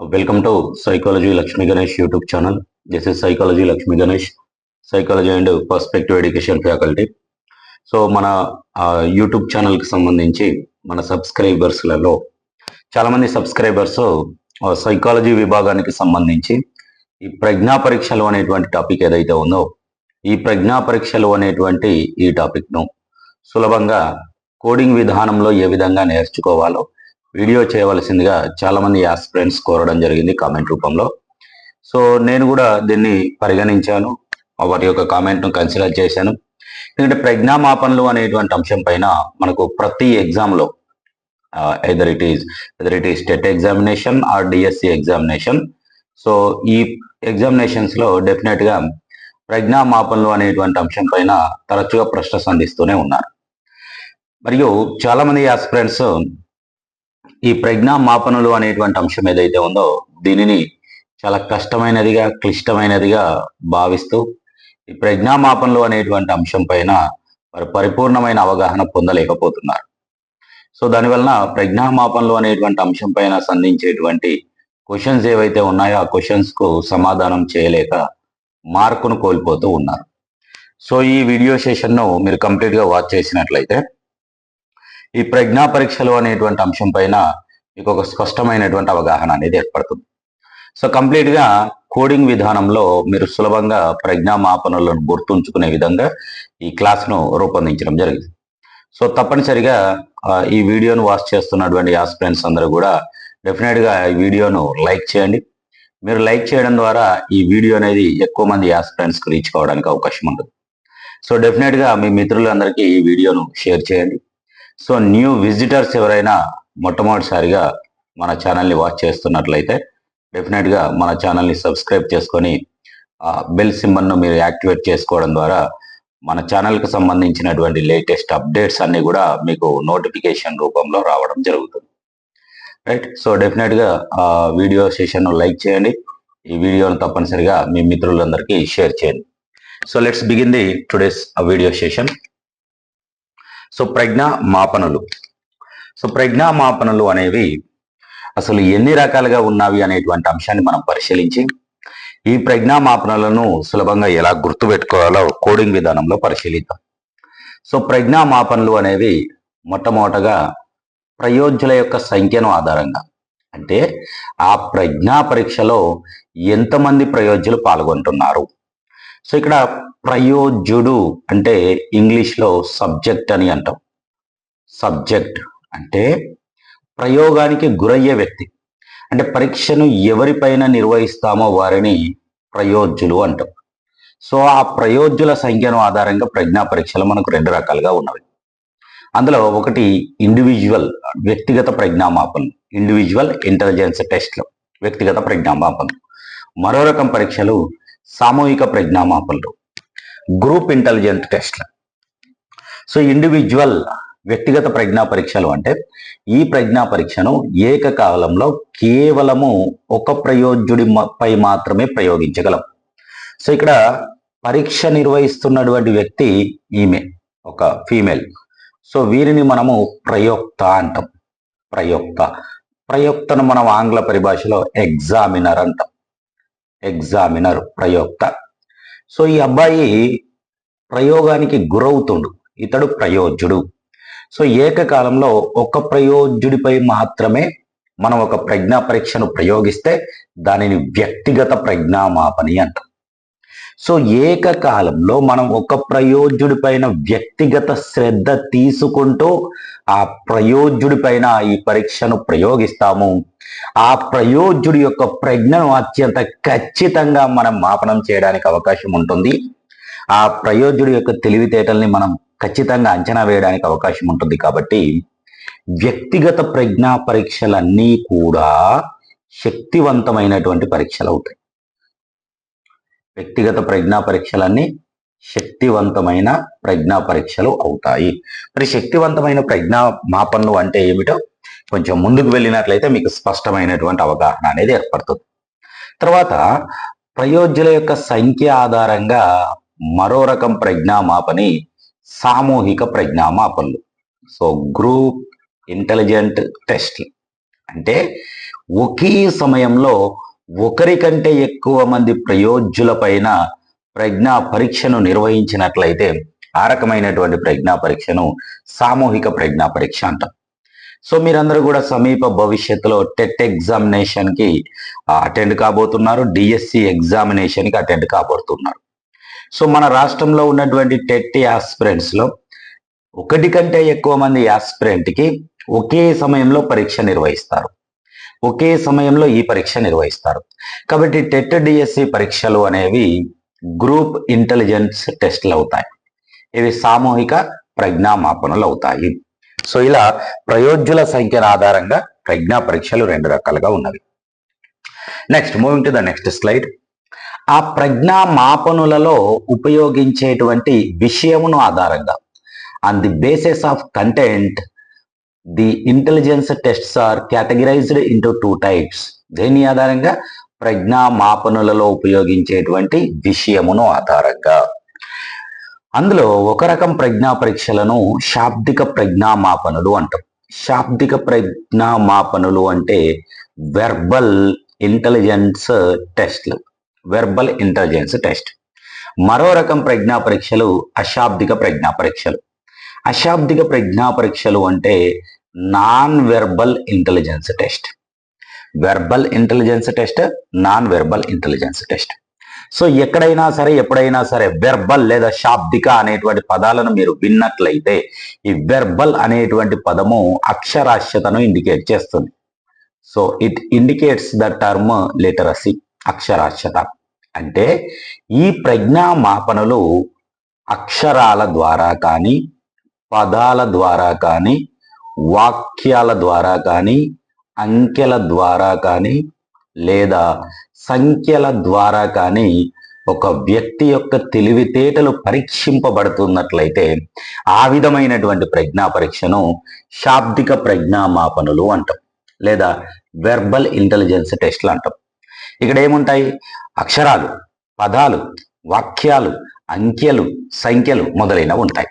Welcome to psychology Lakshmi Ganesh YouTube channel this is psychology Lakshmi Ganesh psychology and perspective education faculty so మన YouTube ఛానల్కి సంబంధించి మన సబ్స్క్రైబర్స్లలో చాలామంది subscribers psychology విభాగానికి సంబంధించి ఈ ప్రజ్ఞా పరీక్షలు అనేటువంటి టాపిక్ ఏదైతే ఉందో ఈ ప్రజ్ఞా పరీక్షలు అనేటువంటి ఈ టాపిక్ను సులభంగా కోడింగ్ విధానంలో ఏ విధంగా నేర్చుకోవాలో వీడియో చేయవలసిందిగా చాలామంది ఫ్రెండ్స్ కోరడం జరిగింది కామెంట్ రూపంలో. సో నేను కూడా దీన్ని పరిగణించాను. వారి యొక్క కామెంట్ను కన్సిడర్ చేశాను. ఎందుకంటే ప్రజ్ఞామాపనలు అనేటువంటి అంశం పైన మనకు ప్రతి ఎగ్జామ్లో either it is either it is TET examination or DSC examination so ఈ ఎగ్జామినేషన్స్లో డెఫినెట్గా ప్రజ్ఞామాపనలు అనేటువంటి అంశం పైన తరచుగా ప్రశ్న సంధిస్తూనే ఉన్నారు. మరియు చాలామంది ఆస్పిరెంట్స్ ఈ ప్రజ్ఞా మాపనలు అనేటువంటి అంశం ఏదైతే ఉందో దీనిని చాలా కష్టమైనదిగా క్లిష్టమైనదిగా భావిస్తూ ఈ ప్రజ్ఞా మాపనలు అనేటువంటి అంశం పైన వారు పరిపూర్ణమైన అవగాహన పొందలేకపోతున్నారు. సో దానివలన ప్రజ్ఞా మాపనలు అనేటువంటి అంశం పైన సంధించేటువంటి క్వశ్చన్స్ ఏవైతే ఉన్నాయో ఆ క్వశ్చన్స్కు సమాధానం చేయలేక మార్కును కోల్పోతూ ఉన్నారు. సో ఈ వీడియో సెషన్ను మీరు కంప్లీట్గా వాచ్ చేసినట్లయితే ఈ ప్రజ్ఞా పరీక్షలు అనేటువంటి అంశం పైన మీకు ఒక స్పష్టమైనటువంటి అవగాహన అనేది ఏర్పడుతుంది. సో కంప్లీట్గా కోడింగ్ విధానంలో మీరు సులభంగా ప్రజ్ఞా మాపనలను గుర్తుంచుకునే విధంగా ఈ క్లాస్ను రూపొందించడం జరిగింది. సో తప్పనిసరిగా ఈ వీడియోను వాచ్ చేస్తున్నటువంటి ఆస్పిరెంట్స్ అందరూ కూడా డెఫినెట్గా ఈ వీడియోను లైక్ చేయండి. మీరు లైక్ చేయడం ద్వారా ఈ వీడియో అనేది ఎక్కువ మంది ఆస్పిరెంట్స్కి రీచ్ కావడానికి అవకాశం ఉంటుంది. సో డెఫినెట్గా మీ మిత్రులందరికీ ఈ వీడియోను షేర్ చేయండి. సో న్యూ విజిటర్స్ ఎవరైనా మొట్టమొదటిసారిగా మన ఛానల్ని వాచ్ చేస్తున్నట్లయితే డెఫినెట్గా మన ఛానల్ని సబ్స్క్రైబ్ చేసుకొని బెల్ సింబల్ను మీరు యాక్టివేట్ చేసుకోవడం ద్వారా మన ఛానల్కి సంబంధించినటువంటి లేటెస్ట్ అప్డేట్స్ అన్ని కూడా మీకు నోటిఫికేషన్ రూపంలో రావడం జరుగుతుంది. రైట్? సో డెఫినెట్గా ఆ వీడియో సెషన్ లైక్ చేయండి. ఈ వీడియోను తప్పనిసరిగా మీ మిత్రులందరికీ షేర్ చేయండి. So let's begin the today's video session. So ప్రజ్ఞా మాపనలు సో ప్రజ్ఞా మాపనలు అనేవి అసలు ఎన్ని రకాలుగా ఉన్నవి అనేటువంటి అంశాన్ని మనం పరిశీలించి ఈ ప్రజ్ఞా మాపనలను సులభంగా ఎలా గుర్తుపెట్టుకోవాలో కోడింగ్ విధానంలో పరిశీలిద్దాం. సో ప్రజ్ఞా మాపనలు అనేవి మొట్టమొదటగా ప్రయోజ్యుల యొక్క సంఖ్యను ఆధారంగా అంటే ఆ ప్రజ్ఞా పరీక్షలో ఎంతమంది ప్రయోజ్యులు పాల్గొంటున్నారు? సో ఇక్కడ ప్రయోజ్యుడు అంటే ఇంగ్లీష్లో సబ్జెక్ట్ అని అంటాం. సబ్జెక్ట్ అంటే ప్రయోగానికి గురయ్యే వ్యక్తి. అంటే పరీక్షను ఎవరిపైన నిర్వహిస్తామో వారిని ప్రయోజ్యులు అంటాం. సో ఆ ప్రయోజ్యుల సంఖ్యను ఆధారంగా ప్రజ్ఞా పరీక్షలు మనకు రెండు రకాలుగా ఉన్నవి. అందులో ఒకటి ఇండివిజువల్ వ్యక్తిగత ప్రజ్ఞామాపనలు ఇండివిజువల్ ఇంటెలిజెన్స్ టెస్ట్లు వ్యక్తిగత ప్రజ్ఞామాపనలు మరో రకం పరీక్షలు సామూహిక ప్రజ్ఞామాపనలు గ్రూప్ ఇంటెలిజెంట్ టెస్ట్లు. సో ఇండివిజువల్ వ్యక్తిగత ప్రజ్ఞా పరీక్షలు అంటే ఈ ప్రజ్ఞా పరీక్షను ఏకకాలంలో కేవలము ఒక ప్రయోజ్యుడి పై మాత్రమే ప్రయోగించగలం. సో ఇక్కడ పరీక్ష నిర్వహిస్తున్నటువంటి వ్యక్తి ఈమె ఒక ఫీమేల్. సో వీరిని మనము ప్రయోక్త అంటాం ప్రయోక్త. ప్రయోక్తను మనం ఆంగ్ల పరిభాషలో ఎగ్జామినర్ అంటాం. ఎగ్జామినర్ ప్రయోక్త. సో ఈ అబ్బాయి ప్రయోగానికి గురవుతుండు. ఇతడు ప్రయోజ్యుడు సో ఏకకాలంలో ఒక ప్రయోజ్యుడిపై మాత్రమే మనం ఒక ప్రజ్ఞా పరీక్షను ప్రయోగిస్తే దానిని వ్యక్తిగత ప్రజ్ఞామాపని అంటాం. సో ఏకకాలంలో మనం ఒక ప్రయోజ్యుడి పైన వ్యక్తిగత శ్రద్ధ తీసుకుంటూ ఆ ప్రయోజ్యుడి పైన ఈ పరీక్షను ప్రయోగిస్తాము. ఆ ప్రయోజ్యుడి యొక్క ప్రజ్ఞను అత్యంత ఖచ్చితంగా మనం మాపనం చేయడానికి అవకాశం ఉంటుంది. ఆ ప్రయోజ్యుడి యొక్క తెలివితేటల్ని మనం ఖచ్చితంగా అంచనా వేయడానికి అవకాశం ఉంటుంది కాబట్టి వ్యక్తిగత ప్రజ్ఞా పరీక్షలన్నీ కూడా శక్తివంతమైనటువంటి పరీక్షలు అవుతాయి. వ్యక్తిగత ప్రజ్ఞా పరీక్షలన్నీ శక్తివంతమైన ప్రజ్ఞా పరీక్షలు అవుతాయి. మరి శక్తివంతమైన ప్రజ్ఞా మాపనలు అంటే ఏమిటో కొంచెం ముందుకు వెళ్ళినట్లయితే మీకు స్పష్టమైనటువంటి అవగాహన అనేది ఏర్పడుతుంది. తర్వాత ప్రయోజ్యుల యొక్క సంఖ్య ఆధారంగా మరో రకం ప్రజ్ఞామాపని సామూహిక ప్రజ్ఞామాపనలు సో గ్రూప్ ఇంటెలిజెంట్ టెస్ట్ అంటే ఒకే సమయంలో ఒకరికంటే ఎక్కువ మంది ప్రయోజ్యులపైన ప్రజ్ఞా పరీక్షను నిర్వహించినట్లయితే ఆ రకమైనటువంటి ప్రజ్ఞా పరీక్షను సామూహిక ప్రజ్ఞా పరీక్ష అంటాం. సో మీరందరూ కూడా సమీప భవిష్యత్తులో టెట్ ఎగ్జామినేషన్కి అటెండ్ కాబోతున్నారు. డిఎస్సి ఎగ్జామినేషన్కి అటెండ్ కాబోతున్నారు. సో మన రాష్ట్రంలో ఉన్నటువంటి టెట్ యాస్పిరెంట్స్లో ఒకటి కంటే ఎక్కువ మంది యాస్పిరెంట్కి ఒకే సమయంలో పరీక్ష నిర్వహిస్తారు. ఒకే సమయంలో ఈ పరీక్ష నిర్వహిస్తారు. కాబట్టి టెట్ డిఎస్సి పరీక్షలు అనేవి గ్రూప్ ఇంటెలిజెన్స్ టెస్ట్లు అవుతాయి. ఇవి సామూహిక ప్రజ్ఞామాపనలు అవుతాయి. సో ఇలా ప్రయోజ్యుల సంఖ్యల ఆధారంగా ప్రజ్ఞా పరీక్షలు రెండు రకాలుగా ఉన్నవి. Next moving to the next slide ఆ ప్రజ్ఞా మాపనులలో ఉపయోగించేటువంటి విషయమును ఆధారంగా on the basis of content the intelligence tests are categorized into two types దేని ఆధారంగా? ప్రజ్ఞామాపనులలో ఉపయోగించేటువంటి విషయమును ఆధారంగా. అందులో ఒక రకం ప్రజ్ఞా పరీక్షలను శాబ్దిక ప్రజ్ఞామాపనులు అంటాం. శాబ్దిక ప్రజ్ఞామాపనులు అంటే వెర్బల్ ఇంటెలిజెన్స్ టెస్ట్లు వెర్బల్ ఇంటెలిజెన్స్ టెస్ట్ మరో రకం ప్రజ్ఞా పరీక్షలు అశాబ్దిక ప్రజ్ఞా పరీక్షలు. అశాబ్దిక ప్రజ్ఞా పరీక్షలు అంటే non verbal intelligence test verbal intelligence test non verbal intelligence test so ఎక్కడైనా సరే ఎప్పుడైనా సరే వెర్బల్ లేదా శాబ్దిక అనేటువంటి పదాలను మీరు విన్నట్లయితే ఈ వెర్బల్ అనేటువంటి పదము అక్షరాస్యతను ఇండికేట్ చేస్తుంది. So it indicates the term literacy అక్షరాస్యత. అంటే ఈ ప్రజ్ఞా మాపనలు అక్షరాల ద్వారా కానీ పదాల ద్వారా కానీ వాక్యాల ద్వారా కానీ అంకెల ద్వారా కానీ లేదా సంఖ్యల ద్వారా కానీ ఒక వ్యక్తి యొక్క తెలివితేటలు పరీక్షింపబడుతున్నట్లయితే ఆ విధమైనటువంటి ప్రజ్ఞా పరీక్షను శాబ్దిక ప్రజ్ఞామాపనులు అంటాం లేదా వెర్బల్ ఇంటెలిజెన్స్ టెస్ట్లు అంటాం. ఇక్కడ ఏముంటాయి? అక్షరాలు పదాలు వాక్యాలు అంకెలు సంఖ్యలు మొదలైనవి ఉంటాయి.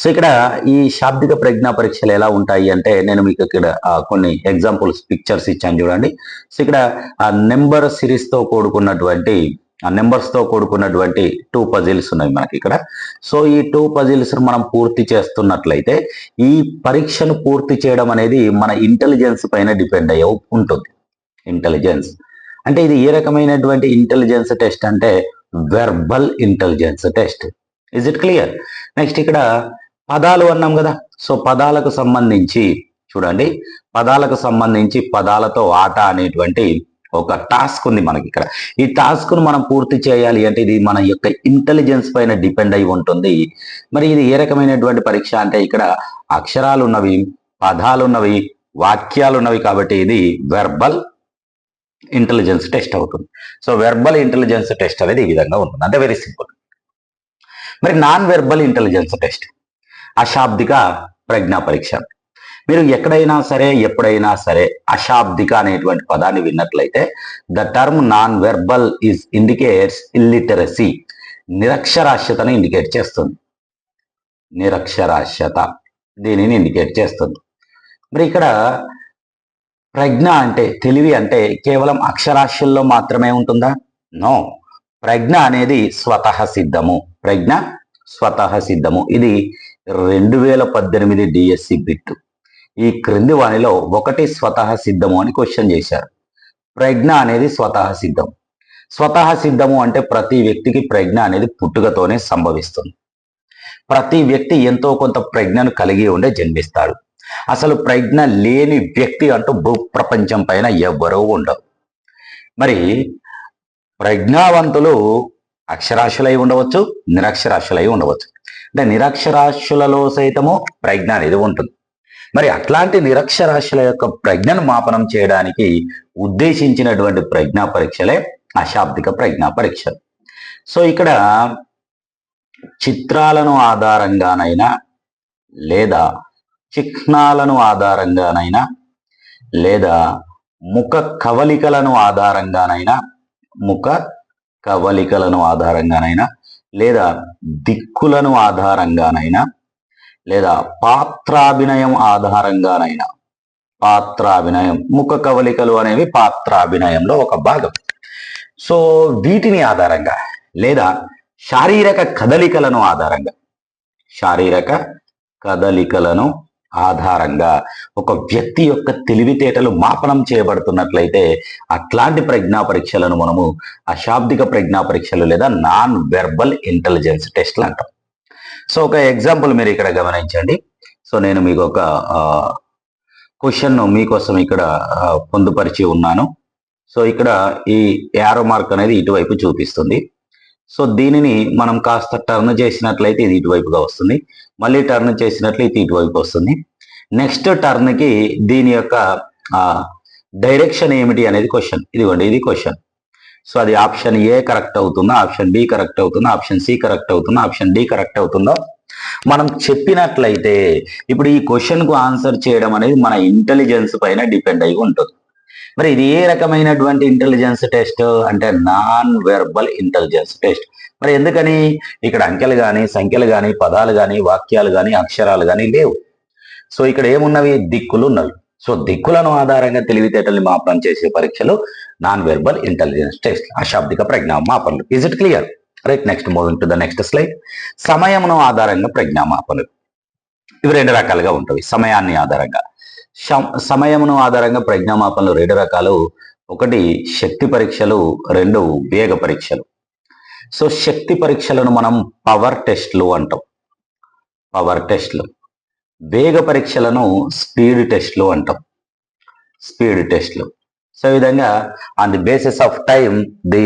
సో ఇక్కడ ఈ శాబ్దిక ప్రజ్ఞా పరీక్షలు ఎలా ఉంటాయి అంటే నేను మీకు ఇక్కడ కొన్ని ఎగ్జాంపుల్స్ పిక్చర్స్ ఇచ్చాను చూడండి. సో ఇక్కడ ఆ నెంబర్ సిరీస్తో కూడుకున్నటువంటి ఆ నెంబర్స్తో కూడుకున్నటువంటి టూ పజిల్స్ ఉన్నాయి మనకి ఇక్కడ. సో ఈ టూ పజిల్స్ మనం పూర్తి చేస్తున్నట్లయితే ఈ పరీక్షను పూర్తి చేయడం అనేది మన ఇంటెలిజెన్స్ పైన డిపెండ్ అయ్యే ఉంటుంది. ఇంటెలిజెన్స్ అంటే ఇది ఏ రకమైనటువంటి ఇంటెలిజెన్స్ టెస్ట్ అంటే verbal intelligence test is it clear next ఇక్కడ పదాలు అన్నాం కదా. సో పదాలకు సంబంధించి చూడండి. పదాలకు సంబంధించి పదాలతో ఆట అనేటువంటి ఒక టాస్క్ ఉంది మనకి ఇక్కడ. ఈ టాస్క్ను మనం పూర్తి చేయాలి అంటే ఇది మన యొక్క ఇంటెలిజెన్స్ పైన డిపెండ్ అయి ఉంటుంది. మరి ఇది ఏ రకమైనటువంటి పరీక్ష అంటే ఇక్కడ అక్షరాలు ఉన్నవి పదాలు ఉన్నవి వాక్యాలు ఉన్నవి కాబట్టి ఇది వెర్బల్ ఇంటెలిజెన్స్ టెస్ట్ అవుతుంది. సో వెర్బల్ ఇంటెలిజెన్స్ టెస్ట్ అనేది ఈ విధంగా ఉంటుంది. అంటే వెరీ సింపుల్ మరి నాన్ వెర్బల్ ఇంటెలిజెన్స్ టెస్ట్ అశాబ్దిక ప్రజ్ఞా పరీక్ష. మీరు ఎక్కడైనా సరే ఎప్పుడైనా సరే అశాబ్దిక అనేటువంటి పదాన్ని విన్నట్లయితే the term non verbal is indicates illiteracy. నిరక్షరాస్యతను indicate చేస్తుంది. నిరక్షరాస్యత దీనిని ఇండికేట్ చేస్తుంది. మరి ఇక్కడ ప్రజ్ఞ అంటే తెలివి అంటే కేవలం అక్షరాస్యుల్లో మాత్రమే ఉంటుందా? నో. ప్రజ్ఞ అనేది స్వతహ సిద్ధము. ప్రజ్ఞ స్వతహ సిద్ధము. ఇది రెండు వేల పద్దెనిమిది డిఎస్సి బిట్టు ఈ క్రింది వాణిలో ఒకటి స్వతహ సిద్ధము అని క్వశ్చన్ చేశారు. ప్రజ్ఞ అనేది స్వతహ సిద్ధం. స్వతహ సిద్ధము అంటే ప్రతి వ్యక్తికి ప్రజ్ఞ అనేది పుట్టుకతోనే సంభవిస్తుంది. ప్రతి వ్యక్తి ఎంతో కొంత ప్రజ్ఞను కలిగి ఉండే జన్మిస్తాడు. అసలు ప్రజ్ఞ లేని వ్యక్తి అంటూ భూ ప్రపంచం పైన ఎవ్వరూ ఉండరు. మరి ప్రజ్ఞావంతులు అక్షరాస్యులై ఉండవచ్చు నిరక్షరాశులై ఉండవచ్చు. అంటే నిరక్షరాస్యులలో సైతము ప్రజ్ఞ అనేది ఉంటుంది. మరి అట్లాంటి నిరక్షరాస్యుల యొక్క ప్రజ్ఞను మాపనం చేయడానికి ఉద్దేశించినటువంటి ప్రజ్ఞా పరీక్షలే అశాబ్దిక ప్రజ్ఞా పరీక్షలు. సో ఇక్కడ చిత్రాలను ఆధారంగానైనా లేదా చిహ్నాలను ఆధారంగానైనా లేదా ముఖ కవలికలను ఆధారంగానైనా ముఖ కవలికలను ఆధారంగానైనా లేదా దిక్కులను ఆధారంగానైనా లేదా పాత్రాభినయం ఆధారంగానైనా. పాత్రాభినయం ముఖ కవలికలు అనేవి పాత్రాభినయంలో ఒక భాగం. సో వీటిని ఆధారంగా లేదా శారీరక కదలికలను ఆధారంగా శారీరక కదలికలను ఆధారంగా ఒక వ్యక్తి యొక్క తెలివితేటలు మాపనం చేయబడుతున్నట్లయితే అట్లాంటి ప్రజ్ఞా పరీక్షలను మనము అశాబ్దిక ప్రజ్ఞా పరీక్షలు లేదా నాన్ వెర్బల్ ఇంటెలిజెన్స్ టెస్ట్లు అంటాం. సో ఒక ఎగ్జాంపుల్ మీరు ఇక్కడ గమనించండి. సో నేను మీకు ఒక క్వశ్చన్ను మీకోసం ఇక్కడ పొందుపరిచి ఉన్నాను. సో ఇక్కడ ఈ యారో మార్క్ అనేది ఇటువైపు చూపిస్తుంది. సో దీనిని మనం కాస్త టర్న్ చేసినట్లయితే ఇది ఇటువైపుగా వస్తుంది. మళ్ళీ టర్న్ చేసినట్లు ఇది ఇటువైపు వస్తుంది. నెక్స్ట్ టర్న్కి దీని యొక్క డైరెక్షన్ ఏమిటి అనేది క్వశ్చన్ ఇదిగోండి ఇది క్వశ్చన్ సో అది ఆప్షన్ ఏ కరెక్ట్ అవుతుందా? ఆప్షన్ బి కరెక్ట్ అవుతుందా? ఆప్షన్ సి కరెక్ట్ అవుతుందా? ఆప్షన్ డి కరెక్ట్ అవుతుందో? మనం చెప్పినట్లయితే ఇప్పుడు ఈ క్వశ్చన్కు ఆన్సర్ చేయడం అనేది మన ఇంటెలిజెన్స్ పైన డిపెండ్ అయి ఉంటుంది. మరి ఇది ఏ రకమైనటువంటి ఇంటెలిజెన్స్ టెస్ట్ అంటే నాన్ వెర్బల్ ఇంటెలిజెన్స్ టెస్ట్ మరి ఎందుకని? ఇక్కడ అంకెలు కానీ సంఖ్యలు కానీ పదాలు కానీ వాక్యాలు కానీ అక్షరాలు కానీ లేవు. సో ఇక్కడ ఏమున్నవి? దిక్కులు ఉన్నవి. సో దిక్కులను ఆధారంగా తెలివితేటల్ని మాపనం చేసే పరీక్షలు నాన్ వెర్బల్ ఇంటెలిజెన్స్ టెస్ట్ అశాబ్దిక ప్రజ్ఞా మాపనలు is it clear right next moving to the next slide సమయమును ఆధారంగా ప్రజ్ఞా మాపనలు ఇవి రెండు రకాలుగా ఉంటాయి. సమయాన్ని ఆధారంగా. సమయమును ఆధారంగా ప్రజ్ఞామాపనలు రెండు రకాలు. ఒకటి శక్తి పరీక్షలు. రెండు వేగ పరీక్షలు. సో శక్తి పరీక్షలను మనం పవర్ టెస్ట్లు అంటాం. పవర్ టెస్ట్లు వేగ పరీక్షలను స్పీడ్ టెస్ట్లు అంటాం. స్పీడ్ టెస్ట్లు సో ఈ విధంగా on the basis of time the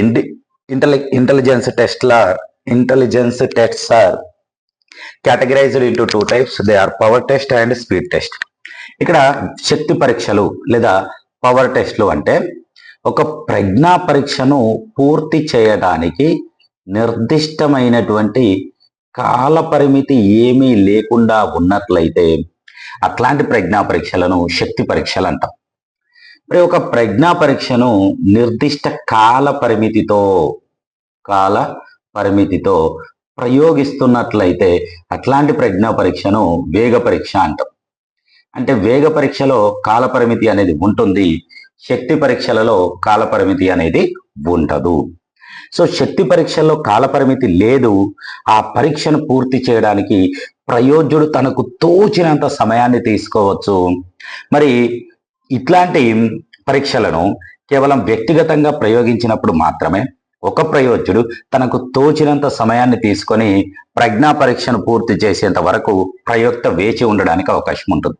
ఇంటి ఇంటెలి intelligence టెస్ట్ల intelligence tests are categorized into two types they are power test and speed test ఇక్కడ శక్తి పరీక్షలు లేదా పవర్ టెస్ట్లు అంటే ఒక ప్రజ్ఞా పరీక్షను పూర్తి చేయడానికి నిర్దిష్టమైనటువంటి కాల పరిమితి ఏమీ లేకుండా ఉన్నట్లయితే అట్లాంటి ప్రజ్ఞా పరీక్షలను శక్తి పరీక్షలు అంటాం. మరి ఒక ప్రజ్ఞా పరీక్షను నిర్దిష్ట కాల పరిమితితో కాల పరిమితితో ప్రయోగిస్తున్నట్లయితే అట్లాంటి ప్రజ్ఞా పరీక్షను వేగ పరీక్ష అంటాం. అంటే వేగ పరీక్షలో కాల పరిమితి అనేది ఉంటుంది. శక్తి పరీక్షలలో కాలపరిమితి అనేది ఉండదు. సో శక్తి పరీక్షల్లో కాలపరిమితి లేదు. ఆ పరీక్షను పూర్తి చేయడానికి ప్రయోజ్యుడు తనకు తోచినంత సమయాన్ని తీసుకోవచ్చు. మరి ఇట్లాంటి పరీక్షలను కేవలం వ్యక్తిగతంగా ప్రయోగించినప్పుడు మాత్రమే ఒక ప్రయోజ్యుడు తనకు తోచినంత సమయాన్ని తీసుకొని ప్రజ్ఞా పరీక్షను పూర్తి చేసేంత వరకు ప్రయోక్త వేచి ఉండడానికి అవకాశం ఉంటుంది.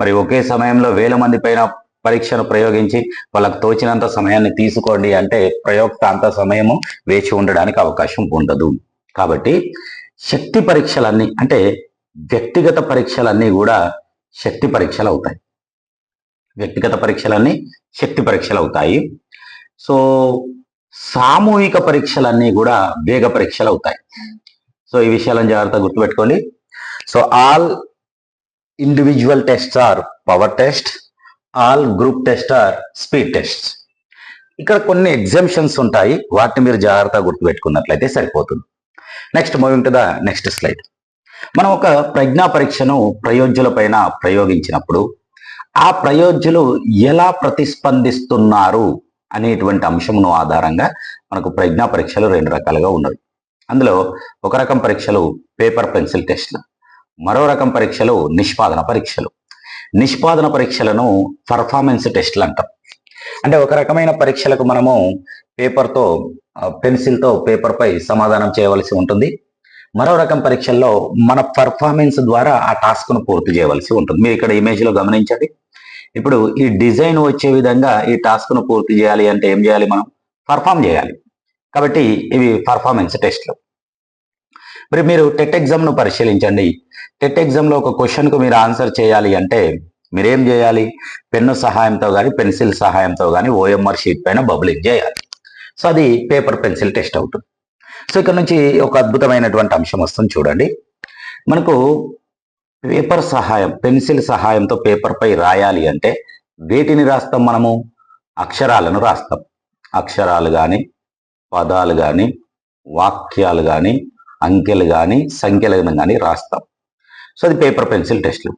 మరి ఒకే సమయంలో వేల మంది పైన పరీక్షను ప్రయోగించి వాళ్ళకు తోచినంత సమయాన్ని తీసుకోండి అంటే ప్రయోక్త అంత సమయము వేచి ఉండడానికి అవకాశం ఉండదు. కాబట్టి శక్తి పరీక్షలన్నీ అంటే వ్యక్తిగత పరీక్షలన్నీ కూడా శక్తి పరీక్షలు అవుతాయి. వ్యక్తిగత పరీక్షలన్నీ శక్తి పరీక్షలు అవుతాయి. సో సామూహిక పరీక్షలన్నీ కూడా వేగ పరీక్షలు అవుతాయి. సో ఈ విషయాలను జాగ్రత్తగా గుర్తుపెట్టుకోండి. So all individual test are power test all group test are speed test. ఇక్కడ కొన్ని ఎగ్జామ్షన్స్ ఉంటాయి వాటిని మీరు జాగ్రత్తగా గుర్తుపెట్టుకున్నట్లయితే సరిపోతుంది. Next moving to the next slide మనం ఒక ప్రజ్ఞా పరీక్షను ప్రయోజ్యుల పైన ప్రయోగించినప్పుడు ఆ ప్రయోజ్యులు ఎలా ప్రతిస్పందిస్తున్నారు అనేటువంటి అంశమును ఆధారంగా మనకు ప్రజ్ఞా పరీక్షలు రెండు రకాలుగా ఉన్నవి. అందులో ఒక రకం పరీక్షలు పేపర్ పెన్సిల్ టెస్ట్లు మరో రకం పరీక్షలు నిష్పాదన పరీక్షలు. నిష్పాదన పరీక్షలను పర్ఫార్మెన్స్ టెస్ట్లు అంటాం. అంటే ఒక రకమైన పరీక్షలకు మనము పేపర్తో పెన్సిల్తో పేపర్ పై సమాధానం చేయవలసి ఉంటుంది. మరో రకం పరీక్షల్లో మన పర్ఫార్మెన్స్ ద్వారా ఆ టాస్క్ను పూర్తి చేయవలసి ఉంటుంది. మీరు ఇక్కడ ఇమేజ్లో గమనించండి. ఇప్పుడు ఈ డిజైన్ వచ్చే విధంగా ఈ టాస్క్ను పూర్తి చేయాలి అంటే ఏం చేయాలి మనం? పర్ఫామ్ చేయాలి. కాబట్టి ఇవి పర్ఫార్మెన్స్ టెస్ట్లు మరి మీరు టెట్ ఎగ్జామ్ను పరిశీలించండి. టెట్ ఎగ్జామ్లో ఒక క్వశ్చన్కు మీరు ఆన్సర్ చేయాలి అంటే మీరేం చేయాలి? పెన్ను సహాయంతో కానీ పెన్సిల్ సహాయంతో కానీ ఓఎంఆర్ షీట్ పైన బబులింగ్ చేయాలి. సో అది పేపర్ పెన్సిల్ టెస్ట్ అవుతుంది. సో ఇక్కడ నుంచి ఒక అద్భుతమైనటువంటి అంశం వస్తుంది చూడండి. మనకు పేపర్ సహాయం పెన్సిల్ సహాయంతో పేపర్పై రాయాలి అంటే వేటిని రాస్తాం మనము? అక్షరాలను రాస్తాం. అక్షరాలు కానీ పదాలు కానీ వాక్యాలు కానీ అంకెలు కానీ సంఖ్యలను కానీ రాస్తాం. సో అది పేపర్ పెన్సిల్ టెస్ట్లు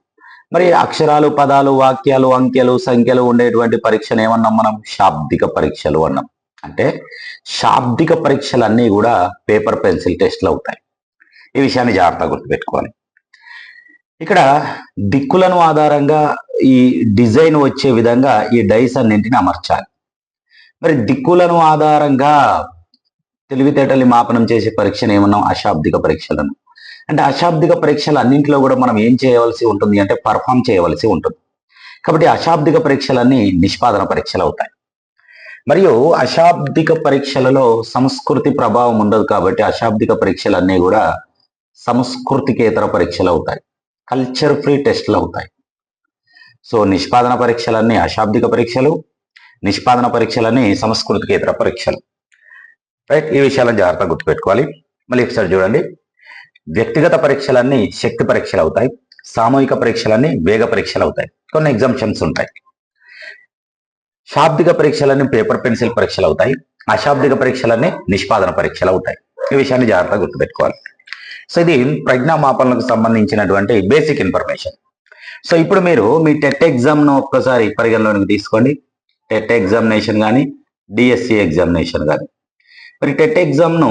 మరి అక్షరాలు పదాలు వాక్యాలు అంకెలు సంఖ్యలు ఉండేటువంటి పరీక్షను ఏమన్నాం మనం? శాబ్దిక పరీక్షలు అన్నాం. అంటే శాబ్దిక పరీక్షలన్నీ కూడా పేపర్ పెన్సిల్ టెస్ట్లు అవుతాయి. ఈ విషయాన్ని జాగ్రత్తగా గుర్తుపెట్టుకోవాలి. ఇక్కడ దిక్కులను ఆధారంగా ఈ డిజైన్ వచ్చే విధంగా ఈ డైస్ అన్నింటిని అమర్చాలి. మరి దిక్కులను ఆధారంగా తెలివితేటల్ని మాపనం చేసే పరీక్షను ఏమన్నాం? అశాబ్దిక పరీక్షలను. అంటే అశాబ్దిక పరీక్షలు అన్నింటిలో కూడా మనం ఏం చేయవలసి ఉంటుంది అంటే పర్ఫామ్ చేయవలసి ఉంటుంది. కాబట్టి అశాబ్దిక పరీక్షలన్నీ నిష్పాదన పరీక్షలు అవుతాయి. మరియు అశాబ్దిక పరీక్షలలో సంస్కృతి ప్రభావం ఉండదు కాబట్టి అశాబ్దిక పరీక్షలన్నీ కూడా సంస్కృతికేతర పరీక్షలు అవుతాయి. కల్చర్ ఫ్రీ టెస్ట్లు అవుతాయి. సో నిష్పాదన పరీక్షలన్నీ అశాబ్దిక పరీక్షలు నిష్పాదన పరీక్షలన్నీ సంస్కృతికేతర పరీక్షలు. రైట్ ఈ విషయాలను జాగ్రత్తగా గుర్తుపెట్టుకోవాలి. మళ్ళీ ఒకసారి చూడండి. వ్యక్తిగత పరీక్షలన్నీ శక్తి పరీక్షలు అవుతాయి. సామూహిక పరీక్షలన్నీ వేగ పరీక్షలు అవుతాయి. కొన్ని ఎగ్జామ్షన్స్ ఉంటాయి. శాబ్దిక పరీక్షలన్నీ పేపర్ పెన్సిల్ పరీక్షలు అవుతాయి. అశాబ్దిక పరీక్షలన్నీ నిష్పాదన పరీక్షలు అవుతాయి. ఈ విషయాన్ని జాగ్రత్తగా గుర్తుపెట్టుకోవాలి. సో ఇది ప్రజ్ఞామాపనలకు సంబంధించినటువంటి బేసిక్ ఇన్ఫర్మేషన్ సో ఇప్పుడు మీరు మీ టెట్ ఎగ్జామ్ను ఒక్కసారి పరిగణలోనికి తీసుకోండి. టెట్ ఎగ్జామినేషన్ కానీ డిఎస్సి ఎగ్జామినేషన్ కానీ మరి టెట్ ఎగ్జామ్ను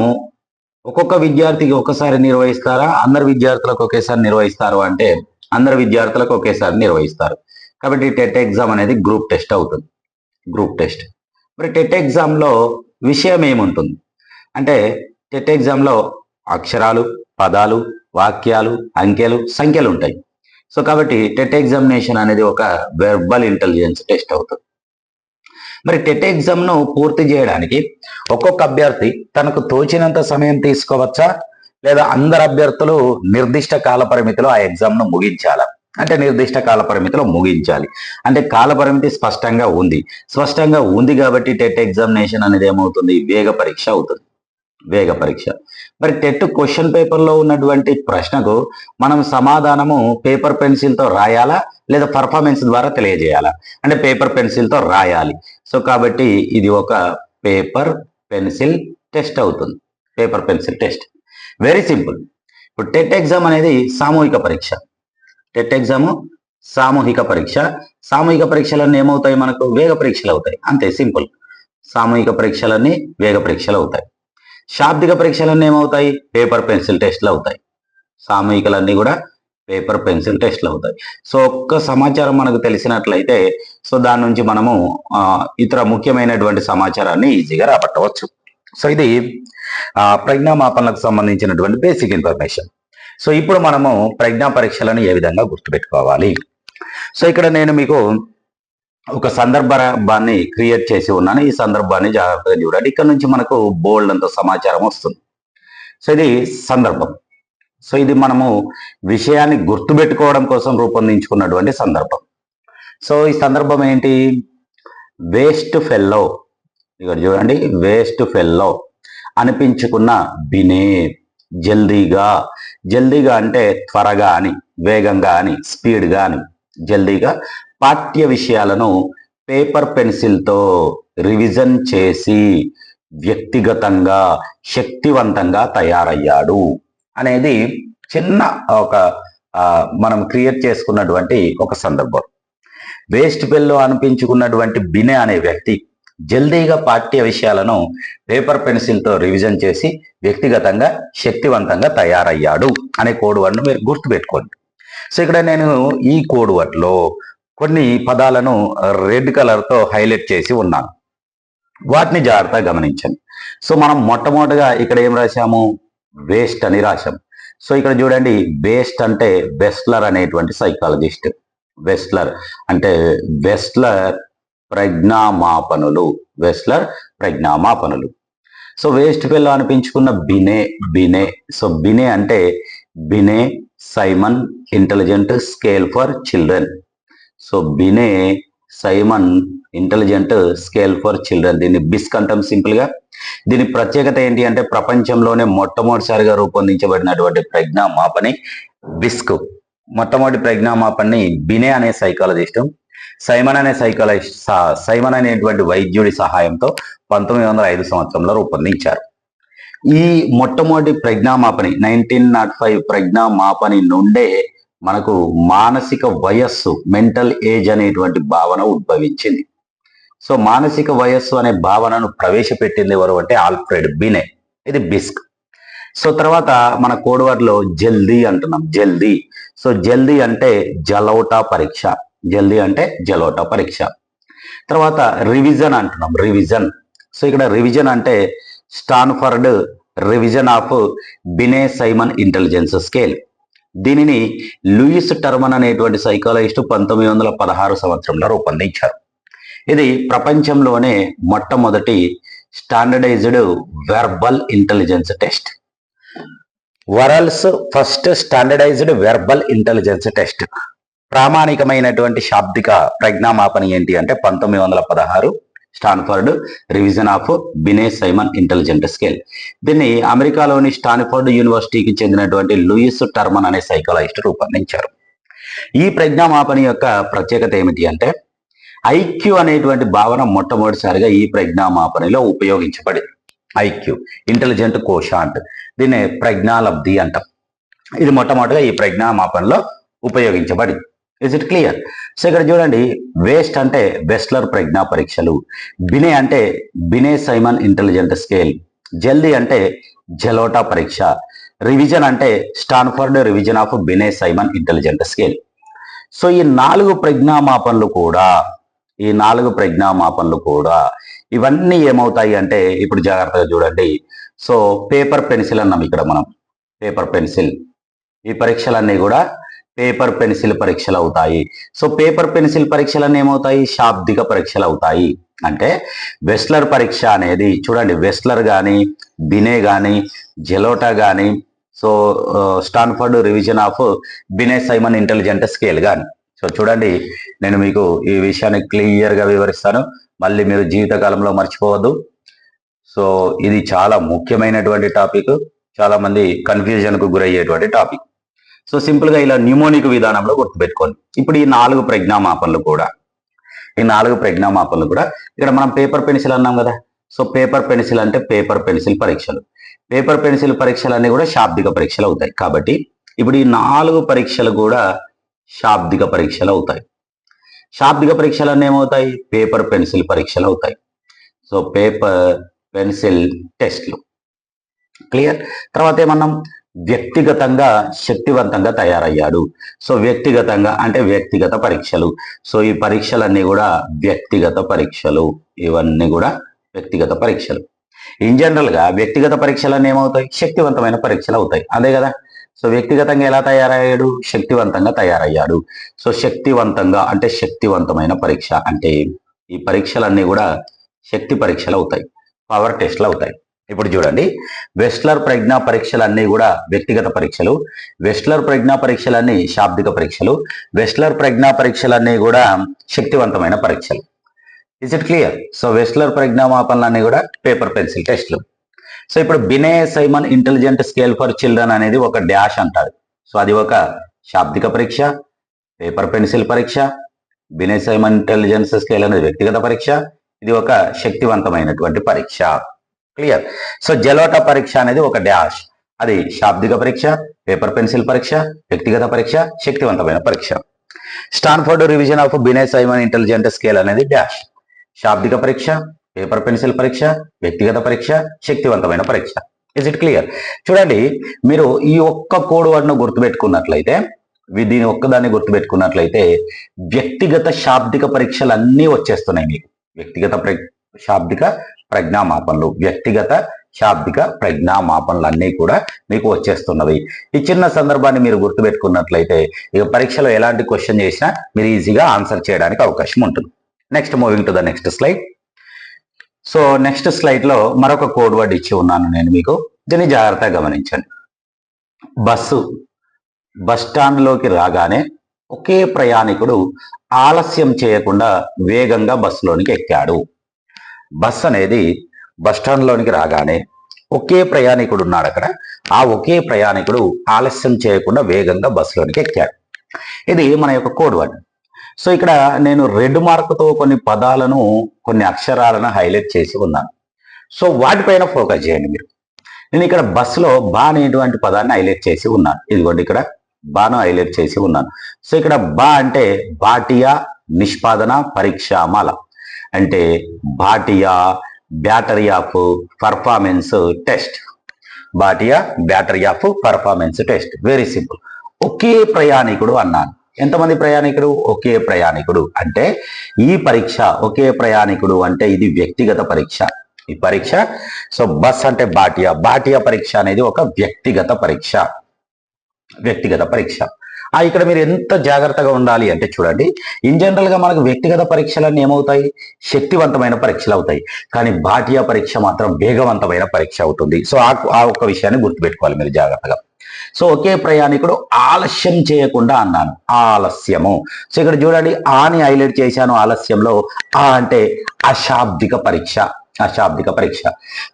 ఒక్కొక్క విద్యార్థికి ఒకసారి నిర్వహిస్తారా? అందరు విద్యార్థులకు ఒకేసారి నిర్వహిస్తారు అంటే అందరు విద్యార్థులకు ఒకేసారి నిర్వహిస్తారు. కాబట్టి టెట్ ఎగ్జామ్ అనేది గ్రూప్ టెస్ట్ అవుతుంది. Group test. మరి టెట్ ఎగ్జామ్లో విషయం ఏముంటుంది? అంటే టెట్ ఎగ్జామ్లో అక్షరాలు పదాలు వాక్యాలు అంకెలు సంఖ్యలు ఉంటాయి. సో కాబట్టి టెట్ ఎగ్జామినేషన్ అనేది ఒక వెర్బల్ ఇంటెలిజెన్స్ టెస్ట్ అవుతుంది. మరి టెట్ ఎగ్జామ్ను పూర్తి చేయడానికి ఒక్కొక్క అభ్యర్థి తనకు తోచినంత సమయం తీసుకోవచ్చా? లేదా అందరు అభ్యర్థులు నిర్దిష్ట కాల పరిమితిలో ఆ ఎగ్జామ్ను ముగించాలా? అంటే నిర్దిష్ట కాల పరిమితిలో ముగించాలి. అంటే కాల పరిమితి స్పష్టంగా ఉంది. స్పష్టంగా ఉంది కాబట్టి టెట్ ఎగ్జామినేషన్ అనేది ఏమవుతుంది? వేగ పరీక్ష అవుతుంది. వేగ పరీక్ష. మరి టెట్ క్వశ్చన్ పేపర్లో ఉన్నటువంటి ప్రశ్నకు మనం సమాధానము పేపర్ పెన్సిల్తో రాయాలా? లేదా పర్ఫార్మెన్స్ ద్వారా తెలియజేయాలా? అంటే పేపర్ పెన్సిల్తో రాయాలి. సో కాబట్టి ఇది ఒక పేపర్ పెన్సిల్ టెస్ట్ అవుతుంది. Paper pencil test. Very simple. ఇప్పుడు టెట్ ఎగ్జామ్ అనేది సామూహిక పరీక్ష. టెట్ ఎగ్జామ్ సామూహిక పరీక్ష. సామూహిక పరీక్షలన్నీ ఏమవుతాయి మనకు? వేగ పరీక్షలు అవుతాయి. అంతే సింపుల్. సామూహిక పరీక్షలన్నీ వేగ పరీక్షలు అవుతాయి. శాబ్దిక పరీక్షలన్నీ ఏమవుతాయి? పేపర్ పెన్సిల్ టెస్ట్లు అవుతాయి. సామూహికలన్నీ కూడా పేపర్ పెన్సిల్ టెస్ట్లు అవుతాయి. సో ఒక్క సమాచారం మనకు తెలిసినట్లయితే సో దాని నుంచి మనము ఇతర ముఖ్యమైనటువంటి సమాచారాన్ని ఈజీగా రాబట్టవచ్చు. సో ఇది ఆ, ప్రజ్ఞామాపనలకు సంబంధించినటువంటి బేసిక్ ఇన్ఫర్మేషన్ సో ఇప్పుడు మనము ప్రజ్ఞా పరీక్షలను ఏ విధంగా గుర్తుపెట్టుకోవాలి? సో ఇక్కడ నేను మీకు ఒక సందర్భాన్ని క్రియేట్ చేసి ఉన్నాను. ఈ సందర్భాన్ని జాగ్రత్తగా చూడండి. ఇక్కడ నుంచి మనకు బోల్డ్ అంత సమాచారం వస్తుంది. సో ఇది సందర్భం. సో ఇది మనము విషయాన్ని గుర్తుపెట్టుకోవడం కోసం రూపొందించుకున్నటువంటి సందర్భం. సో ఈ సందర్భం ఏంటి? Waste fellow. ఇక్కడ చూడండి. Waste fellow. అనిపించుకున్న బినే. జల్దీగా. జల్దీగా అంటే త్వరగా అని వేగంగా అని స్పీడ్గా అని జల్దీగా పాఠ్య విషయాలను పేపర్ పెన్సిల్తో రివిజన్ చేసి వ్యక్తిగతంగా శక్తివంతంగా తయారయ్యాడు అనేది చిన్న ఒక మనం క్రియేట్ చేసుకున్నటువంటి ఒక సందర్భం. వేస్ట్ పెల్లో అనిపించుకున్నటువంటి బినే అనే వ్యక్తి జల్దీగా పాఠ్య విషయాలను పేపర్ పెన్సిల్తో రివిజన్ చేసి వ్యక్తిగతంగా శక్తివంతంగా తయారయ్యాడు అనే కోడ్ వర్డ్ను మీరు గుర్తుపెట్టుకోండి. సో ఇక్కడ నేను ఈ కోడ్ వర్డ్లో కొన్ని పదాలను రెడ్ కలర్తో హైలైట్ చేసి ఉన్నాను. వాటిని జాగ్రత్తగా గమనించండి. సో మనం మొట్టమొదటిగా ఇక్కడ ఏం రాశాము? వేస్ట్ అని రాశాం. సో ఇక్కడ చూడండి వేస్ట్ అంటే వెస్ట్లర్ అనేటువంటి సైకాలజిస్ట్. వెస్ట్లర్ అంటే వెస్ట్లర్ ప్రజ్ఞామాపనులు. వెస్ట్లర్ ప్రజ్ఞామాపనులు. సో వేస్ట్ పిల్ల అనిపించుకున్న బినే బినే. సో బినే అంటే Binet Simon intelligent scale for children. So Binet Simon intelligent scale for children. దీన్ని బిస్క్ అంటాం సింపుల్గా. దీని ప్రత్యేకత ఏంటి అంటే ప్రపంచంలోనే మొట్టమొదటిసారిగా రూపొందించబడినటువంటి ప్రజ్ఞామాపని బిస్క్. మొట్టమొదటి ప్రజ్ఞామాపని బినే అనే సైకాలజిస్టు. సైమన్ అనే సైకాలజిస్ట్ సైమన్ అనేటువంటి వైద్యుడి సహాయంతో పంతొమ్మిది వందల ఐదు సంవత్సరంలో రూపొందించారు. ఈ మొట్టమొదటి ప్రజ్ఞామాపని నైన్టీన్ నాట్ ఫైవ్ ప్రజ్ఞామాపని నుండే మనకు మానసిక వయస్సు మెంటల్ ఏజ్ అనేటువంటి భావన ఉద్భవించింది. సో మానసిక వయస్సు అనే భావనను ప్రవేశపెట్టింది ఎవరు అంటే ఆల్ఫ్రెడ్ బినే. ఇది బిస్క్. సో తర్వాత మన కోడ్వర్డ్లో జల్దీ అంటున్నాం జల్దీ. సో జల్దీ అంటే జలౌటా పరీక్ష. జల్దీ అంటే జలోటా పరీక్ష. తర్వాత రివిజన్ అంటున్నాం రివిజన్. సో ఇక్కడ రివిజన్ అంటే Stanford revision of Binet Simon intelligence scale. దీనిని లూయిస్ టర్మన్ అనేటువంటి సైకాలజిస్ట్ పంతొమ్మిది వందల పదహారు సంవత్సరంలో రూపొందించారు. ఇది ప్రపంచంలోనే మొట్టమొదటి standardised verbal intelligence test. World's first standardised verbal intelligence test. ప్రామాణికమైనటువంటి శాబ్దిక ప్రజ్ఞామాపన ఏంటి అంటే పంతొమ్మిది వందల పదహారు Stanford revision of Binet Simon intelligent scale. దీన్ని అమెరికాలోని స్టాన్ఫర్డ్ యూనివర్సిటీకి చెందినటువంటి లూయిస్ టర్మన్ అనే సైకాలజిస్ట్ రూపొందించారు. ఈ ప్రజ్ఞామాపణ యొక్క ప్రత్యేకత ఏమిటి అంటే ఐక్యూ అనేటువంటి భావన మొట్టమొదటిసారిగా ఈ ప్రజ్ఞామాపణలో ఉపయోగించబడింది. ఐక్యూ ఇంటెలిజెంట్ కోషాంట్ దీన్ని ప్రజ్ఞాలబ్ధి అంటాం. ఇది మొట్టమొదటిగా ఈ ప్రజ్ఞామాపణలో ఉపయోగించబడింది. ఇస్ ఇట్ క్లియర్ సో ఇక్కడ చూడండి వేస్ట్ అంటే వెస్లర్ ప్రజ్ఞా పరీక్షలు. బినే అంటే బినే సైమన్ ఇంటెలిజెంట్ స్కేల్ జల్దీ అంటే జలోటా పరీక్ష. రివిజన్ అంటే Stanford revision of Binet Simon intelligent scale so ఈ నాలుగు ప్రజ్ఞామాపనలు కూడా ఈ నాలుగు ప్రజ్ఞామాపనలు కూడా ఇవన్నీ ఏమవుతాయి అంటే ఇప్పుడు జాగ్రత్తగా చూడండి. సో పేపర్ పెన్సిల్ అన్నాం ఇక్కడ మనం. పేపర్ పెన్సిల్ ఈ పరీక్షలన్నీ కూడా పేపర్ పెన్సిల్ పరీక్షలు అవుతాయి సో పేపర్ పెన్సిల్ పరీక్షలు ఏమవుతాయి శాబ్దిక పరీక్షలు అవుతాయి అంటే వెస్లర్ పరీక్ష అనేది చూడండి వెస్లర్ కానీ బినే కానీ జెలోటా కానీ so Stanford revision of Binet Simon intelligent scale కానీ సో చూడండి నేను మీకు ఈ విషయాన్ని క్లియర్గా వివరిస్తాను. మళ్ళీ మీరు జీవితకాలంలో మర్చిపోవద్దు. సో ఇది చాలా ముఖ్యమైనటువంటి టాపిక్. చాలా మంది గురయ్యేటువంటి టాపిక్. సో సింపుల్గా ఇలా న్యూమోనిక్ విధానంలో గుర్తుపెట్టుకోండి. ఇప్పుడు ఈ నాలుగు ప్రజ్ఞామాపనలు కూడా ఈ నాలుగు ప్రజ్ఞామాపనలు కూడా ఇక్కడ మనం పేపర్ పెన్సిల్ అన్నాం కదా. సో పేపర్ పెన్సిల్ అంటే పేపర్ పెన్సిల్ పరీక్షలు. పేపర్ పెన్సిల్ పరీక్షలు అన్ని కూడా శాబ్దిక పరీక్షలు అవుతాయి. కాబట్టి ఇప్పుడు ఈ నాలుగు పరీక్షలు కూడా శాబ్దిక పరీక్షలు అవుతాయి. శాబ్దిక పరీక్షలు అన్నీ ఏమవుతాయి? పేపర్ పెన్సిల్ పరీక్షలు అవుతాయి. సో పేపర్ పెన్సిల్ టెస్ట్లు. క్లియర్? తర్వాత ఏమన్నాం? వ్యక్తిగతంగా శక్తివంతంగా తయారయ్యాడు. సో వ్యక్తిగతంగా అంటే వ్యక్తిగత పరీక్షలు. సో ఈ పరీక్షలన్నీ కూడా వ్యక్తిగత పరీక్షలు. ఇవన్నీ కూడా వ్యక్తిగత పరీక్షలు. ఇన్ జనరల్గా వ్యక్తిగత పరీక్షలన్నీ ఏమవుతాయి? శక్తివంతమైన పరీక్షలు అవుతాయి. అదే కదా? సో వ్యక్తిగతంగా ఎలా తయారయ్యాడు? శక్తివంతంగా తయారయ్యాడు. సో శక్తివంతంగా అంటే శక్తివంతమైన పరీక్ష అంటే ఈ పరీక్షలన్నీ కూడా శక్తి పరీక్షలు అవుతాయి. పవర్ టెస్ట్లు అవుతాయి. ఇప్పుడు చూడండి. వెస్ట్లర్ ప్రజ్ఞా పరీక్షలన్నీ కూడా వ్యక్తిగత పరీక్షలు. వెస్ట్లర్ ప్రజ్ఞా పరీక్షలన్నీ శాబ్దిక పరీక్షలు. వెస్ట్లర్ ప్రజ్ఞా పరీక్షలన్నీ కూడా శక్తివంతమైన పరీక్షలు. Is it clear so Wechsler ప్రజ్ఞామాపనలన్నీ కూడా పేపర్ పెన్సిల్ టెస్ట్లు సో ఇప్పుడు Binet Simon intelligent scale for children అనేది ఒక డాష్ అంటారు. సో అది ఒక శాబ్దిక పరీక్ష పేపర్ పెన్సిల్ పరీక్ష బినే సైమన్ ఇంటెలిజెన్స్ స్కేల్ అనేది వ్యక్తిగత పరీక్ష ఇది ఒక శక్తివంతమైనటువంటి పరీక్ష. క్లియర్. సో జలోటా పరీక్ష అనేది ఒక డాష్. అది శాబ్దిక పరీక్ష పేపర్ పెన్సిల్ పరీక్ష వ్యక్తిగత పరీక్ష శక్తివంతమైన పరీక్ష. Stanford revision of Binet Simon intelligent scale అనేది డాష్. శాబ్దిక పరీక్ష పేపర్ పెన్సిల్ పరీక్ష వ్యక్తిగత పరీక్ష శక్తివంతమైన పరీక్ష. ఇస్ ఇట్ క్లియర్ చూడండి మీరు ఈ ఒక్క కోడ్ వర్డ్ను గుర్తుపెట్టుకున్నట్లయితే దీని ఒక్కదాన్ని గుర్తుపెట్టుకున్నట్లయితే వ్యక్తిగత శాబ్దిక పరీక్షలు అన్నీ వచ్చేస్తున్నాయి మీకు. వ్యక్తిగత శాబ్దిక ప్రజ్ఞామాపనలు వ్యక్తిగత శాబ్దిక ప్రజ్ఞామాపనలు అన్నీ కూడా మీకు వచ్చేస్తున్నవి. ఈ చిన్న సందర్భాన్ని మీరు గుర్తుపెట్టుకున్నట్లయితే ఇక పరీక్షలో ఎలాంటి క్వశ్చన్ చేసినా మీరు ఈజీగా ఆన్సర్ చేయడానికి అవకాశం ఉంటుంది. Next moving to the next slide so next స్లైడ్లో మరొక కోడ్ వర్డ్ ఇచ్చి ఉన్నాను నేను మీకు. దీన్ని జాగ్రత్తగా గమనించండి. బస్సు బస్ స్టాండ్లోకి రాగానే ఒకే ప్రయాణికుడు ఆలస్యం చేయకుండా వేగంగా బస్సులోనికి ఎక్కాడు. బస్ అనేది బస్ స్టాండ్ లోనికి రాగానే ఒకే ప్రయాణికుడు ఉన్నాడు అక్కడ. ఆ ఒకే ప్రయాణికుడు ఆలస్యం చేయకుండా వేగంగా బస్సులోనికి ఎక్కాడు. ఇది మన యొక్క కోడ్ వర్డ్ సో ఇక్కడ నేను రెడ్ మార్క్తో కొన్ని పదాలను కొన్ని అక్షరాలను హైలైట్ చేసి ఉన్నాను. సో వాటిపైన ఫోకస్ చేయండి మీరు. నేను ఇక్కడ బస్సులో బా అనేటువంటి పదాన్ని హైలైట్ చేసి ఉన్నాను. ఇదిగోండి ఇక్కడ బాను హైలైట్ చేసి ఉన్నాను. సో ఇక్కడ బా అంటే బాటియా నిష్పాదన పరీక్షామాల. అంటే Bhatia battery of performance test. Bhatia battery of performance test. Very simple ఒకే ప్రయాణికుడు అన్నాను. ఎంతమంది ప్రయాణికుడు? ఒకే ప్రయాణికుడు. అంటే ఈ పరీక్ష ఒకే ప్రయాణికుడు అంటే ఇది వ్యక్తిగత పరీక్ష. ఈ పరీక్ష సో బస్ అంటే బాటియా. బాటియా పరీక్ష అనేది ఒక వ్యక్తిగత పరీక్ష. వ్యక్తిగత పరీక్ష. ఆ ఇక్కడ మీరు ఎంత జాగ్రత్తగా ఉండాలి అంటే చూడండి ఇన్ జనరల్గా మనకు వ్యక్తిగత పరీక్షలన్నీ ఏమవుతాయి? శక్తివంతమైన పరీక్షలు అవుతాయి. కానీ బాటియా పరీక్ష మాత్రం వేగవంతమైన పరీక్ష అవుతుంది. సో ఆ ఆ ఒక్క విషయాన్ని గుర్తుపెట్టుకోవాలి మీరు జాగ్రత్తగా. సో ఒకే ప్రయాణికుడు ఆలస్యం చేయకుండా అన్నాను. ఆలస్యము. సో ఇక్కడ చూడండి ఆని హైలైట్ చేశాను ఆలస్యంలో. ఆ అంటే అశాబ్దిక పరీక్ష. అశాబ్దిక పరీక్ష.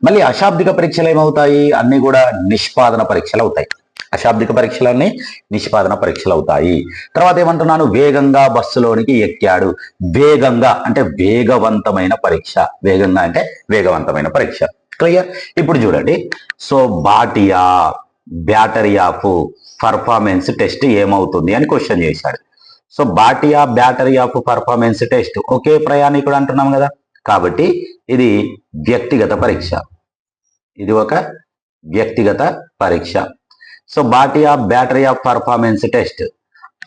మళ్ళీ అశాబ్దిక పరీక్షలు ఏమవుతాయి? అన్ని కూడా నిష్పాదన పరీక్షలు అవుతాయి. అశాబ్దిక పరీక్షలన్నీ నిష్పాదన పరీక్షలు అవుతాయి తర్వాత ఏమంటున్నాను? వేగంగా బస్సులోనికి ఎక్కాడు. వేగంగా అంటే వేగవంతమైన పరీక్ష. వేగంగా అంటే వేగవంతమైన పరీక్ష. క్లియర్? ఇప్పుడు చూడండి. So Bhatia battery of performance test ఏమవుతుంది అని క్వశ్చన్ చేశాడు. So Bhatia battery of performance test ఒకే ప్రయాణికుడు అంటున్నాం కదా? కాబట్టి ఇది వ్యక్తిగత పరీక్ష. ఇది ఒక వ్యక్తిగత పరీక్ష. So Bhatia battery of performance test.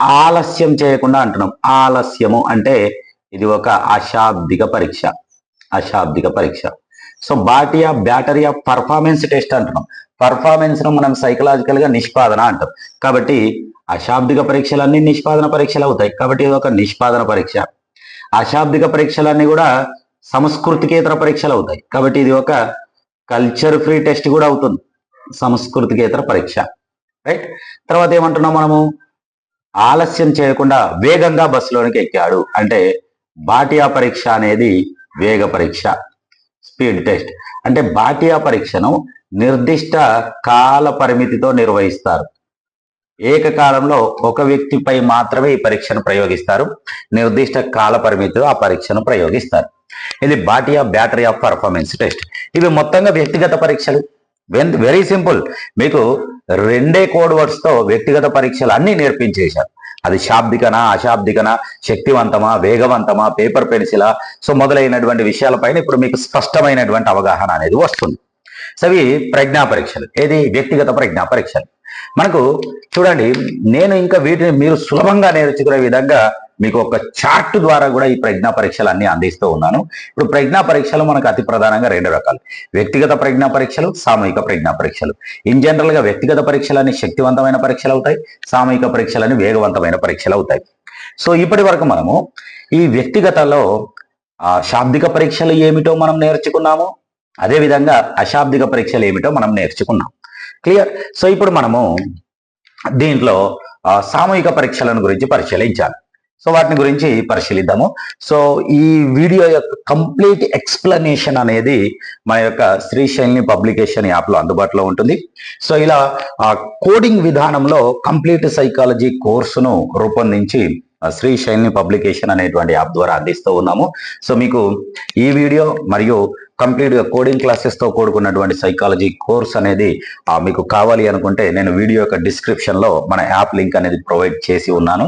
ఆలస్యం చేయకుండా అంటున్నాం. ఆలస్యము అంటే ఇది ఒక అశాబ్దిక పరీక్ష. అశాబ్దిక పరీక్ష. So Bhatia battery of performance test అంటున్నాం. పర్ఫార్మెన్స్ను మనం సైకలాజికల్గా నిష్పాదన అంటాం. కాబట్టి అశాబ్దిక పరీక్షలన్నీ నిష్పాదన పరీక్షలు అవుతాయి. కాబట్టి ఇది ఒక నిష్పాదన పరీక్ష. అశాబ్దిక పరీక్షలన్నీ కూడా సంస్కృతికేతర పరీక్షలు అవుతాయి. కాబట్టి ఇది ఒక కల్చర్ ఫ్రీ టెస్ట్ కూడా అవుతుంది. సంస్కృతికేతర పరీక్ష. రైట్ తర్వాత ఏమంటున్నాం మనము? ఆలస్యం చేయకుండా వేగంగా బస్సులోనికి ఎక్కాడు. అంటే బాటియా పరీక్ష అనేది వేగ పరీక్ష స్పీడ్ టెస్ట్. అంటే బాటియా పరీక్షను నిర్దిష్ట కాల పరిమితితో నిర్వహిస్తారు. ఏకకాలంలో ఒక వ్యక్తిపై మాత్రమే ఈ పరీక్షను ప్రయోగిస్తారు. నిర్దిష్ట కాల పరిమితితో ఆ పరీక్షను ప్రయోగిస్తారు. ఇది Bhatia battery of performance test. ఇవి మొత్తంగా వ్యక్తిగత పరీక్షలు. Very simple. మీకు రెండే కోడ్ వర్డ్స్తో వ్యక్తిగత పరీక్షలు అన్నీ నేర్పించేశారు. అది శాబ్దికనా అశాబ్దికనా శక్తివంతమా వేగవంతమా పేపర్ పెన్సిలా? సో మొదలైనటువంటి విషయాలపైన ఇప్పుడు మీకు స్పష్టమైనటువంటి అవగాహన అనేది వస్తుంది. సో అవి ప్రజ్ఞా పరీక్షలు. ఏది? వ్యక్తిగత ప్రజ్ఞా పరీక్షలు. మనకు చూడండి నేను ఇంకా వీటిని మీరు సులభంగా నేర్చుకునే విధంగా మీకు ఒక చార్ట్ ద్వారా కూడా ఈ ప్రజ్ఞా పరీక్షలు అన్ని అందిస్తూ ఉన్నాను. ఇప్పుడు ప్రజ్ఞా పరీక్షలు మనకు అతి ప్రధానంగా రెండు రకాలు. వ్యక్తిగత ప్రజ్ఞా పరీక్షలు సామూహిక ప్రజ్ఞా పరీక్షలు. ఇన్ జనరల్గా వ్యక్తిగత పరీక్షలని శక్తివంతమైన పరీక్షలు అవుతాయి సామూహిక పరీక్షలని వేగవంతమైన పరీక్షలు అవుతాయి. సో ఇప్పటి వరకు మనము ఈ వ్యక్తిగతలో ఆ శాబ్దిక పరీక్షలు ఏమిటో మనం నేర్చుకున్నాము? అదేవిధంగా అశాబ్దిక పరీక్షలు ఏమిటో మనం నేర్చుకున్నాం. క్లియర్? సో ఇప్పుడు మనము దీంట్లో ఆ, సామూహిక పరీక్షలను గురించి పరిశీలించాలి. సో వాటిని గురించి పరిశీలిద్దాము. సో ఈ వీడియో యొక్క కంప్లీట్ ఎక్స్ప్లెనేషన్ అనేది మన యొక్క శ్రీశైలిని పబ్లికేషన్ యాప్లో అందుబాటులో ఉంటుంది. సో ఇలా ఆ కోడింగ్ విధానంలో కంప్లీట్ సైకాలజీ కోర్సును రూపొందించి శ్రీశైలిని పబ్లికేషన్ అనేటువంటి యాప్ ద్వారా అందిస్తూ ఉన్నాము. సో మీకు ఈ వీడియో మరియు కంప్లీట్గా కోడింగ్ క్లాసెస్తో కూడుకున్నటువంటి సైకాలజీ కోర్స్ అనేది మీకు కావాలి అనుకుంటే నేను వీడియో యొక్క డిస్క్రిప్షన్లో మన యాప్ లింక్ అనేది ప్రొవైడ్ చేసి ఉన్నాను.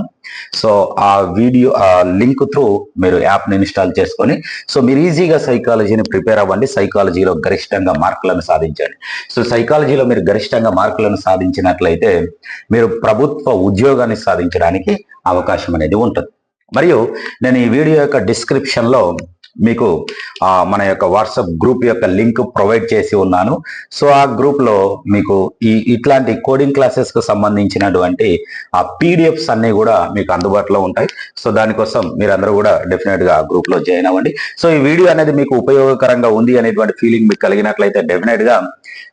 సో ఆ వీడియో ఆ లింక్ త్రూ మీరు యాప్ని ఇన్స్టాల్ చేసుకొని సో మీరు ఈజీగా సైకాలజీని ప్రిపేర్ అవ్వండి. సైకాలజీలో గరిష్టంగా మార్కులను సాధించండి. సో సైకాలజీలో మీరు గరిష్టంగా మార్కులను సాధించినట్లయితే మీరు ప్రభుత్వ ఉద్యోగాన్ని సాధించడానికి అవకాశం అనేది ఉంటుంది. మరియు నేను ఈ వీడియో యొక్క డిస్క్రిప్షన్లో మీకు మన యొక్క వాట్సాప్ గ్రూప్ యొక్క లింక్ ప్రొవైడ్ చేసి ఉన్నాను. సో ఆ గ్రూప్లో మీకు ఈ ఇట్లాంటి కోడింగ్ క్లాసెస్కు సంబంధించినటువంటి ఆ పీడిఎఫ్స్ అన్నీ కూడా మీకు అందుబాటులో ఉంటాయి. సో దానికోసం మీరందరూ కూడా డెఫినెట్గా ఆ గ్రూప్లో జాయిన్ అవ్వండి. సో ఈ వీడియో అనేది మీకు ఉపయోగకరంగా ఉంది అనేటువంటి ఫీలింగ్ మీకు కలిగినట్లయితే డెఫినెట్గా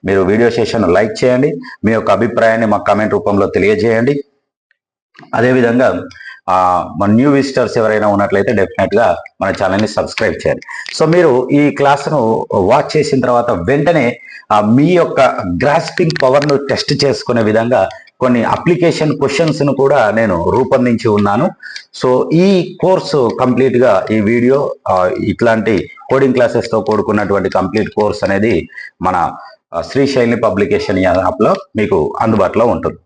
మీరు వీడియో సెషన్ లైక్ చేయండి. మీ యొక్క అభిప్రాయాన్ని మా కామెంట్ రూపంలో తెలియజేయండి. అదేవిధంగా మన న్యూ విజిటర్స్ ఎవరైనా ఉన్నట్లయితే డెఫినెట్గా మన ఛానల్ని సబ్స్క్రైబ్ చేయండి సో మీరు ఈ క్లాస్ను వాచ్ చేసిన తర్వాత వెంటనే మీ యొక్క గ్రాస్పింగ్ పవర్ను టెస్ట్ చేసుకునే విధంగా కొన్ని అప్లికేషన్ క్వశ్చన్స్ను కూడా నేను రూపొందించి ఉన్నాను. సో ఈ కోర్సు కంప్లీట్గా ఈ వీడియో ఇట్లాంటి కోడింగ్ క్లాసెస్తో కూడుకున్నటువంటి కంప్లీట్ కోర్స్ అనేది మన శ్రీశైలి పబ్లికేషన్ యాప్లో మీకు అందుబాటులో ఉంటుంది.